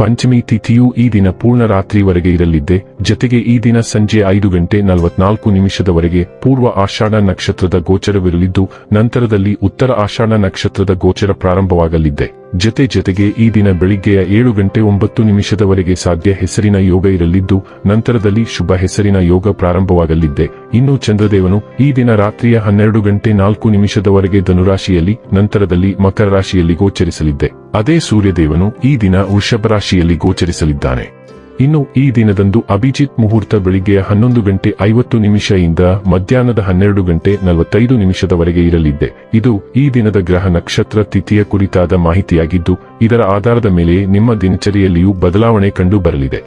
ಪಂಚಮಿ ತಿಥಿಯು ಈ ದಿನ ಪೂರ್ಣ ರಾತ್ರಿವರೆಗೆ ಇರಲಿದ್ದೆ, ಜತೆಗೆ ಈ ದಿನ ಸಂಜೆ ಐದು ಗಂಟೆ ನಲವತ್ನಾಲ್ಕು ನಿಮಿಷದವರೆಗೆ ಪೂರ್ವ ಆಷಾಢ ನಕ್ಷತ್ರದ ಗೋಚರವಿರಲಿದ್ದು, ನಂತರದಲ್ಲಿ ಉತ್ತರ ಆಷಾಢ ನಕ್ಷತ್ರದ ಗೋಚರ ಪ್ರಾರಂಭವಾಗಲಿದ್ದೆ. ಜೊತೆ ಜತೆಗೆ ಈ ದಿನ ಬೆಳಿಗ್ಗೆಯ ಏಳು ಗಂಟೆ ಒಂಬತ್ತು ನಿಮಿಷದವರೆಗೆ ಸಾಧ್ಯ ಹೆಸರಿನ ಯೋಗ ಇರಲಿದ್ದು, ನಂತರದಲ್ಲಿ ಶುಭ ಹೆಸರಿನ ಯೋಗ ಪ್ರಾರಂಭವಾಗಲಿದ್ದೆ. ಇನ್ನು ಚಂದ್ರದೇವನು ಈ ದಿನ ರಾತ್ರಿಯ ಹನ್ನೆರಡು ಗಂಟೆ ನಾಲ್ಕು ನಿಮಿಷದವರೆಗೆ ಧನುರಾಶಿಯಲ್ಲಿ, ನಂತರದಲ್ಲಿ ಮಕರ ರಾಶಿಯಲ್ಲಿ ಗೋಚರಿಸಲಿದ್ದೆ. ಅದೇ ಸೂರ್ಯದೇವನು ಈ ದಿನ ವೃಷಭ ರಾಶಿಯಲ್ಲಿ ಗೋಚರಿಸಲಿದ್ದಾನೆ. ಇನ್ನು ಈ ದಿನದಂದು ಅಭಿಜಿತ್ ಮುಹೂರ್ತ ಬೆಳಿಗ್ಗೆಯ ಹನ್ನೊಂದು ಗಂಟೆ ಐವತ್ತು ನಿಮಿಷದಿಂದ ಮಧ್ಯಾಹ್ನದ ಹನ್ನೆರಡು ಗಂಟೆ ನಲವತ್ತೈದು ನಿಮಿಷದವರೆಗೆ ಇರಲಿದ್ದೆ ಇದು ಈ ದಿನದ ಗ್ರಹ ನಕ್ಷತ್ರ ತಿಥಿಯ ಕುರಿತಾದ ಮಾಹಿತಿಯಾಗಿದ್ದು, ಇದರ ಆಧಾರದ ಮೇಲೆ ನಿಮ್ಮ ದಿನಚರಿಯಲ್ಲಿಯೂ ಬದಲಾವಣೆ ಕಂಡು ಬರಲಿದೆ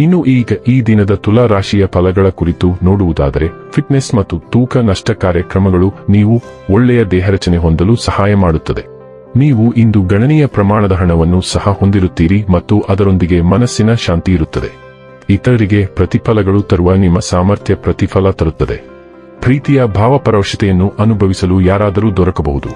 ಇನ್ನು ಈಗ ಈ ದಿನದ ತುಲಾ ರಾಶಿಯ ಫಲಗಳ ಕುರಿತು ನೋಡುವುದಾದರೆ, ಫಿಟ್ನೆಸ್ ಮತ್ತು ತೂಕ ನಷ್ಟ ಕಾರ್ಯಕ್ರಮಗಳು ನೀವು ಒಳ್ಳೆಯ ದೇಹರಚನೆ ಹೊಂದಲು ಸಹಾಯ ಮಾಡುತ್ತದೆ. ನೀವು ಇಂದು ಗಣನೀಯ ಪ್ರಮಾಣದ ಹಣವನ್ನು ಸಹ ಹೊಂದಿರುತ್ತೀರಿ ಮತ್ತು ಅದರೊಂದಿಗೆ ಮನಸ್ಸಿನ ಶಾಂತಿ ಇರುತ್ತದೆ. ಇತರರಿಗೆ ಪ್ರತಿಫಲಗಳು ತರುವ ನಿಮ್ಮ ಸಾಮರ್ಥ್ಯ ಪ್ರತಿಫಲ ತರುತ್ತದೆ. ಪ್ರೀತಿಯ ಭಾವಪರವಶತೆಯನ್ನು ಅನುಭವಿಸಲು ಯಾರಾದರೂ ದೊರಕಬಹುದು.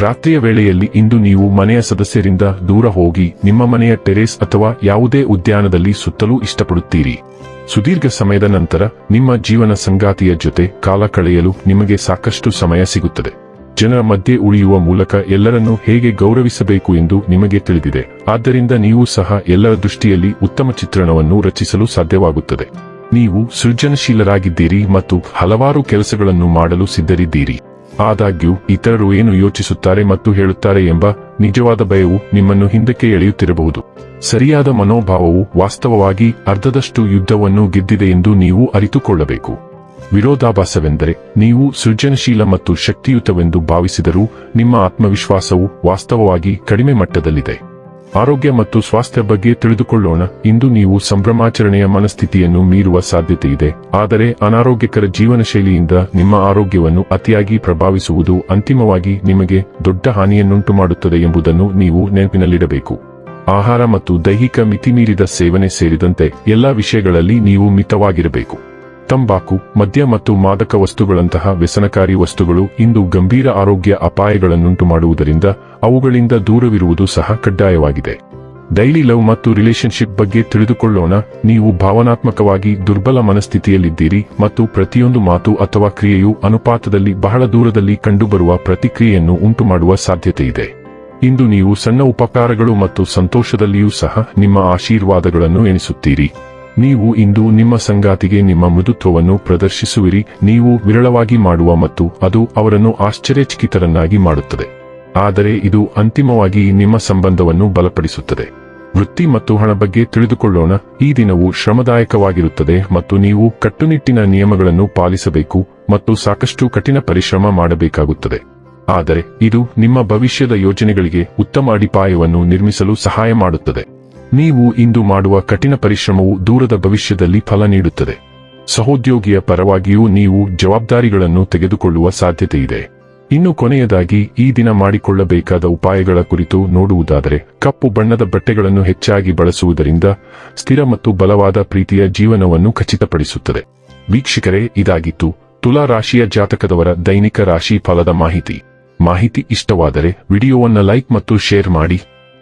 ರಾತ್ರಿಯ ವೇಳೆಯಲ್ಲಿ ಇಂದು ನೀವು ಮನೆಯ ಸದಸ್ಯರಿಂದ ದೂರ ಹೋಗಿ ನಿಮ್ಮ ಮನೆಯ ಟೆರೇಸ್ ಅಥವಾ ಯಾವುದೇ ಉದ್ಯಾನದಲ್ಲಿ ಸುತ್ತಲೂ ಇಷ್ಟಪಡುತ್ತೀರಿ. ಸುದೀರ್ಘ ಸಮಯದ ನಂತರ ನಿಮ್ಮ ಜೀವನ ಸಂಗಾತಿಯ ಜೊತೆ ಕಾಲ ಕಳೆಯಲು ನಿಮಗೆ ಸಾಕಷ್ಟು ಸಮಯ ಸಿಗುತ್ತದೆ. ಜನರ ಮಧ್ಯೆ ಉಳಿಯುವ ಮೂಲಕ ಎಲ್ಲರನ್ನೂ ಹೇಗೆ ಗೌರವಿಸಬೇಕು ಎಂದು ನಿಮಗೆ ತಿಳಿದಿದೆ. ಆದ್ದರಿಂದ ನೀವು ಸಹ ಎಲ್ಲರ ದೃಷ್ಟಿಯಲ್ಲಿ ಉತ್ತಮ ಚಿತ್ರಣವನ್ನು ರಚಿಸಲು ಸಾಧ್ಯವಾಗುತ್ತದೆ. ನೀವು ಸೃಜನಶೀಲರಾಗಿದ್ದೀರಿ ಮತ್ತು ಹಲವಾರು ಕೆಲಸಗಳನ್ನು ಮಾಡಲು ಸಿದ್ಧರಿದ್ದೀರಿ. ಆದಾಗ್ಯೂ, ಇತರರು ಏನು ಯೋಚಿಸುತ್ತಾರೆ ಮತ್ತು ಹೇಳುತ್ತಾರೆ ಎಂಬ ನಿಜವಾದ ಭಯವು ನಿಮ್ಮನ್ನು ಹಿಂದಕ್ಕೆ ಎಳೆಯುತ್ತಿರಬಹುದು. ಸರಿಯಾದ ಮನೋಭಾವವು ವಾಸ್ತವವಾಗಿ ಅರ್ಧದಷ್ಟು ಯುದ್ಧವನ್ನು ಗೆದ್ದಿದೆ ಎಂದು ನೀವು ಅರಿತುಕೊಳ್ಳಬೇಕು. ವಿರೋಧಾಭಾಸವೆಂದರೆ ನೀವು ಸೃಜನಶೀಲ ಮತ್ತು ಶಕ್ತಿಯುತವೆಂದು ಭಾವಿಸಿದರೂ ನಿಮ್ಮ ಆತ್ಮವಿಶ್ವಾಸವು ವಾಸ್ತವವಾಗಿ ಕಡಿಮೆ ಮಟ್ಟದಲ್ಲಿದೆ. ಆರೋಗ್ಯ ಮತ್ತು ಸ್ವಾಸ್ಥ್ಯ ಬಗ್ಗೆ ತಿಳಿದುಕೊಳ್ಳೋಣ. ಇಂದು ನೀವು ಸಂಭ್ರಮಾಚರಣೆಯ ಮನಸ್ಥಿತಿಯನ್ನು ಮೀರುವ ಸಾಧ್ಯತೆ ಇದೆ ಆದರೆ ಅನಾರೋಗ್ಯಕರ ಜೀವನಶೈಲಿಯಿಂದ ನಿಮ್ಮ ಆರೋಗ್ಯವನ್ನು ಅತಿಯಾಗಿ ಪ್ರಭಾವಿಸುವುದು ಅಂತಿಮವಾಗಿ ನಿಮಗೆ ದೊಡ್ಡ ಹಾನಿಯನ್ನುಂಟು ಮಾಡುತ್ತದೆ ಎಂಬುದನ್ನು ನೀವು ನೆನಪಿನಲ್ಲಿಡಬೇಕು. ಆಹಾರ ಮತ್ತು ದೈಹಿಕ ಮಿತಿಮೀರಿದ ಸೇವನೆ ಸೇರಿದಂತೆ ಎಲ್ಲಾ ವಿಷಯಗಳಲ್ಲಿ ನೀವು ಮಿತವಾಗಿರಬೇಕು. ತಂಬಾಕು, ಮದ್ಯ ಮತ್ತು ಮಾದಕ ವಸ್ತುಗಳಂತಹ ವ್ಯಸನಕಾರಿ ವಸ್ತುಗಳು ಇಂದು ಗಂಭೀರ ಆರೋಗ್ಯ ಅಪಾಯಗಳನ್ನುಂಟು ಮಾಡುವುದರಿಂದ ಅವುಗಳಿಂದ ದೂರವಿರುವುದು ಸಹ ಕಡ್ಡಾಯವಾಗಿದೆ. ಡೈಲಿ ಲವ್ ಮತ್ತು ರಿಲೇಶನ್ಶಿಪ್ ಬಗ್ಗೆ ತಿಳಿದುಕೊಳ್ಳೋಣ. ನೀವು ಭಾವನಾತ್ಮಕವಾಗಿ ದುರ್ಬಲ ಮನಸ್ಥಿತಿಯಲ್ಲಿದ್ದೀರಿ ಮತ್ತು ಪ್ರತಿಯೊಂದು ಮಾತು ಅಥವಾ ಕ್ರಿಯೆಯು ಅನುಪಾತದಲ್ಲಿ ಬಹಳ ದೂರದಲ್ಲಿ ಕಂಡುಬರುವ ಪ್ರತಿಕ್ರಿಯೆಯನ್ನು ಉಂಟುಮಾಡುವ ಸಾಧ್ಯತೆಯಿದೆ. ಇಂದು ನೀವು ಸಣ್ಣ ಉಪಕಾರಗಳು ಮತ್ತು ಸಂತೋಷದಲ್ಲಿಯೂ ಸಹ ನಿಮ್ಮ ಆಶೀರ್ವಾದಗಳನ್ನು ಎಣಿಸುತ್ತೀರಿ. ನೀವು ಇಂದು ನಿಮ್ಮ ಸಂಗಾತಿಗೆ ನಿಮ್ಮ ಮೃದುತ್ವವನ್ನು ಪ್ರದರ್ಶಿಸುವಿರಿ. ನೀವು ವಿರಳವಾಗಿ ಮಾಡುವ ಮತ್ತು ಅದು ಅವರನ್ನು ಆಶ್ಚರ್ಯಚಕಿತರನ್ನಾಗಿ ಮಾಡುತ್ತದೆ. ಆದರೆ ಇದು ಅಂತಿಮವಾಗಿ ನಿಮ್ಮ ಸಂಬಂಧವನ್ನು ಬಲಪಡಿಸುತ್ತದೆ. ವೃತ್ತಿ ಮತ್ತು ಹಣ ಬಗ್ಗೆ ತಿಳಿದುಕೊಳ್ಳೋಣ. ಈ ದಿನವು ಶ್ರಮದಾಯಕವಾಗಿರುತ್ತದೆ ಮತ್ತು ನೀವು ಕಟ್ಟುನಿಟ್ಟಿನ ನಿಯಮಗಳನ್ನು ಪಾಲಿಸಬೇಕು ಮತ್ತು ಸಾಕಷ್ಟು ಕಠಿಣ ಪರಿಶ್ರಮ ಮಾಡಬೇಕಾಗುತ್ತದೆ. ಆದರೆ ಇದು ನಿಮ್ಮ ಭವಿಷ್ಯದ ಯೋಜನೆಗಳಿಗೆ ಉತ್ತಮ ಅಡಿಪಾಯವನ್ನು ನಿರ್ಮಿಸಲು ಸಹಾಯ ಮಾಡುತ್ತದೆ. ನೀವು ಇಂದು ಮಾಡುವ ಕಠಿಣ ಪರಿಶ್ರಮವು ದೂರದ ಭವಿಷ್ಯದಲ್ಲಿ ಫಲ ನೀಡುತ್ತದೆ. ಸಹೋದ್ಯೋಗಿಯ ಪರವಾಗಿಯೂ ನೀವು ಜವಾಬ್ದಾರಿಗಳನ್ನು ತೆಗೆದುಕೊಳ್ಳುವ ಸಾಧ್ಯತೆಯಿದೆ. ಇನ್ನು ಕೊನೆಯದಾಗಿ, ಈ ದಿನ ಮಾಡಿಕೊಳ್ಳಬೇಕಾದ ಉಪಾಯಗಳ ಕುರಿತು ನೋಡುವುದಾದರೆ, ಕಪ್ಪು ಬಣ್ಣದ ಬಟ್ಟೆಗಳನ್ನು ಹೆಚ್ಚಾಗಿ ಬಳಸುವುದರಿಂದ ಸ್ಥಿರ ಮತ್ತು ಬಲವಾದ ಪ್ರೀತಿಯ ಜೀವನವನ್ನು ಖಚಿತಪಡಿಸುತ್ತದೆ. ವೀಕ್ಷಕರೇ, ಇದಾಗಿತ್ತು ತುಲಾ ರಾಶಿಯ ಜಾತಕದವರ ದೈನಿಕ ರಾಶಿ ಫಲದ ಮಾಹಿತಿ. ಮಾಹಿತಿ ಇಷ್ಟವಾದರೆ ವಿಡಿಯೋವನ್ನು ಲೈಕ್ ಮತ್ತು ಶೇರ್ ಮಾಡಿ.